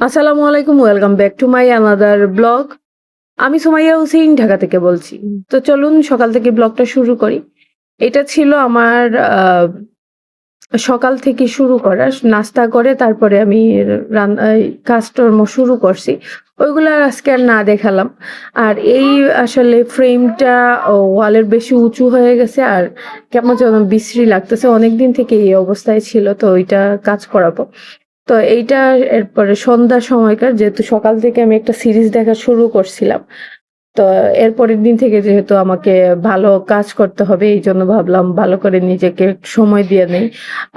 আসসালামু আলাইকুম welcome back to my another blog আমি সুমাইয়া হুসেইন ঢাকা থেকে বলছি। তো চলুন সকাল থেকে ব্লগটা শুরু করি। এটা ছিল আমার সকাল থেকে শুরু করা নাস্তা করে তারপরে আমি কাজকর্ম শুরু করছি। ওইগুলো আজকে আর না দেখালাম। আর এই আসলে ফ্রেমটা ওয়ালের বেশি উঁচু হয়ে গেছে আর কেমন যেন বিশ্রী লাগতেছে। অনেকদিন থেকে এই অবস্থায় ছিল, তো ওইটা কাজ করাবো। তো এইটা এরপরে সন্ধ্যার সময়কার, যেহেতু সকাল থেকে আমি একটা সিরিজ দেখা শুরু করছিলাম। তো এরপরের দিন থেকে যেহেতু আমাকে ভালো কাজ করতে হবে, এই জন্য ভাবলাম ভালো করে নিজেকে সময় দিয়ে নেই।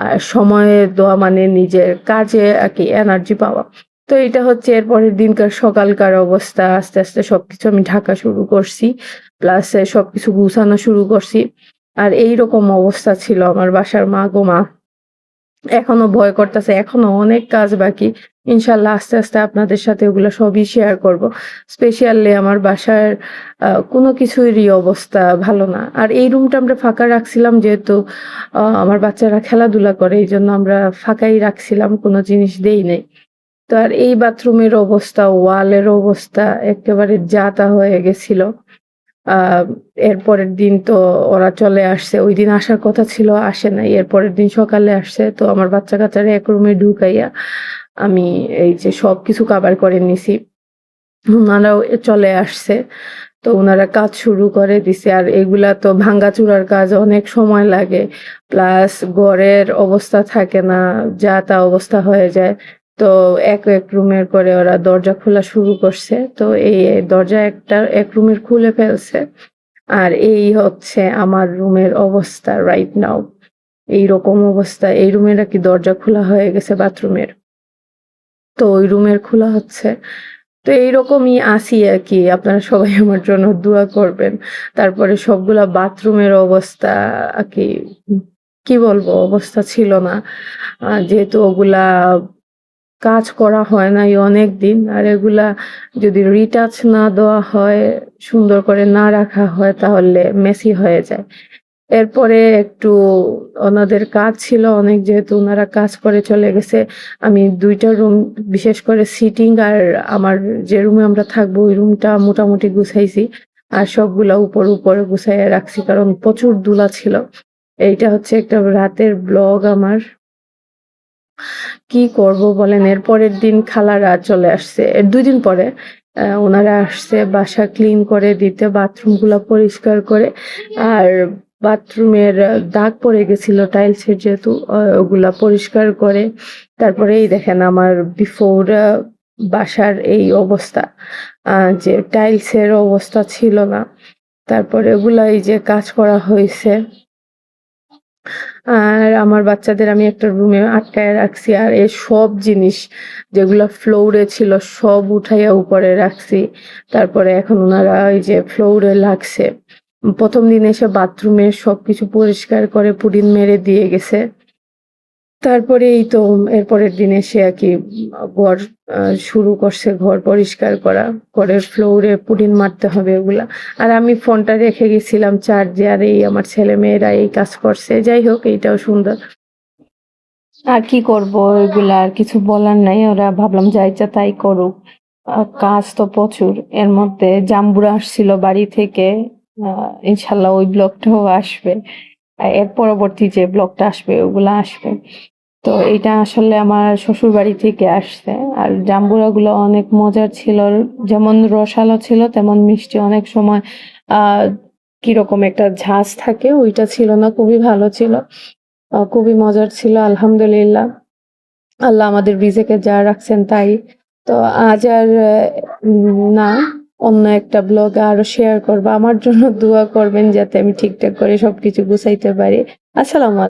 আর সময় দেওয়া মানে নিজের কাজে আর কি এনার্জি পাওয়া। তো এটা হচ্ছে এরপরের দিনকার সকালকার অবস্থা। আস্তে আস্তে সবকিছু আমি ঢাকা শুরু করছি প্লাস সবকিছু গুছানো শুরু করছি। আর এই রকম অবস্থা ছিল আমার বাসার মা গো মা। এখনও ভয় করতেছে, এখনও অনেক কাজ বাকি। ইনশাল্লাহ আস্তে আস্তে আপনাদের সাথে ওগুলো সবই শেয়ার করব। স্পেশালি আমার বাসার কোনো কিছুরই অবস্থা ভালো না। আর এই রুমটা আমরা ফাঁকা রাখছিলাম যেহেতু আমার বাচ্চারা খেলাধুলা করে, এই জন্য আমরা ফাঁকাই রাখছিলাম, কোনো জিনিস দেই নাই। তো আর এই বাথরুমের অবস্থা ওয়ালের অবস্থা, একেবারে যাতা হয়ে গেছিল। এরপরের দিন তো ওরা চলে আসছে। ওই দিন আসার কথা ছিল, আসে নাই। এরপরের দিন সকালে আসছে। তো আমার বাচ্চা কাচ্চারা এক রুমে ঢুকাইয়া আমি এই যে সবকিছু কাবার করে নিছি। ওনারাও চলে আসছে। তো ওনারা কাজ শুরু করে দিছে। আর এগুলা তো ভাঙ্গাচুরার কাজ, অনেক সময় লাগে। প্লাস ঘরের অবস্থা থাকে না, যা তা অবস্থা হয়ে যায়। তো এক এক রুমের করে ওরা দরজা খোলা শুরু করছে। তো এই দরজা একটা, এক রুমের খুলে ফেলছে। আর এই হচ্ছে আমার রুমের অবস্থা রাইট নাও এই রকম অবস্থা, এই রুমের আর কি দরজা খোলা হয়ে গেছে বাথরুমের। তো ওই রুমের খোলা হচ্ছে। তো এইরকমই আসি আর কি। আপনারা সবাই আমার জন্য দোয়া করবেন। তারপরে সবগুলা বাথরুমের অবস্থা কি কি বলব? অবস্থা ছিল না। যেহেতু ওগুলা কাজ করা হয় নাই অনেক দিন আর এগুলা যদি রিটাচ না দেওয়া হয়, সুন্দর করে না রাখা হয়, তাহলে মেসি হয়ে যায়। এরপরে একটু ওনাদের কাজ ছিল অনেক, যেহেতু ওনারা কাজ করে চলে গেছে, আমি দুইটা রুম বিশেষ করে সিটিং আর আমার যে রুমে আমরা থাকব, ওই রুমটা মোটামুটি গুছাইছি, আর সবগুলা উপর উপরে গুছাইয়া রাখছি, কারণ প্রচুর দুলা ছিল। এইটা হচ্ছে একটা রাতের ব্লগ আমার। কি করব বলেন? এর পরের দিন খালারা চলে আসছে। এর দুই দিন পরে ওনারা আসছে বাসা ক্লিন করে দিতে বাথরুমগুলা পরিষ্কার করে। আর বাথরুমের দাগ পড়ে গেছিল টাইলসের যেহেতু ওগুলা পরিষ্কার করে। তারপরে এই দেখেন আমার বিফোর বাসার এই অবস্থা। যে টাইলসের অবস্থা ছিল না। তারপরে ওগুলা এই যে কাজ করা হয়েছে। আর আমার বাচ্চাদের আমি একটা রুমে আটকায় রাখছি আর এ সব জিনিস যেগুলো ফ্লোরে ছিল সব উঠাইয়া উপরে রাখছি। তারপরে এখন ওনারা ওই যে ফ্লোরে লাগছে। প্রথম দিন এসে বাথরুমে সব কিছু পরিষ্কার করে পুডিন মেরে দিয়ে গেছে। তারপরে এই তো এরপরের দিনে সে আর কি ঘর শুরু করছে, ঘর পরিষ্কার করা, ঘরের ফ্লোরে পুডিন মারতে হবে ওগুলা। আর আমি ফোনটা রেখে গেছিলাম চার্জে আর, এই আমার ছেলে মেয়েরা এই কাজ করছে। যাই হোক, এইটাও সুন্দর। আর কি করব? এগুলা আর কিছু বলার নাই। ওরা ভাবলাম যা ইচ্ছা তাই করুক। কাজ তো প্রচুর। এর মধ্যে জাম্বুরা আসছিল বাড়ি থেকে। ইনশাল্লাহ ওই ব্লগটাও আসবে। এর পরবর্তী যে ব্লগটা আসবে, ওগুলা আসবে। তো এটা আসলে আমার শ্বশুর বাড়ি থেকে আসছে। আর জাম্বুরা গুলো অনেক মজার ছিল। যেমন রসালো ছিল, তেমন মিষ্টি অনেক সময় কীরকম একটা ঝাঁজ থাকে, ওইটা ছিল না। খুবই ভালো ছিল। খুবই মজার ছিল, আলহামদুলিল্লাহ। আল্লাহ আমাদের রিজেকে যা রাখছেন তাই। তো আজ আর না। অন্য একটা ব্লগ আরও শেয়ার করব। আমার জন্য দোয়া করবেন যাতে আমি ঠিকঠাক করে সবকিছু গুছাইতে পারি। আসসালাম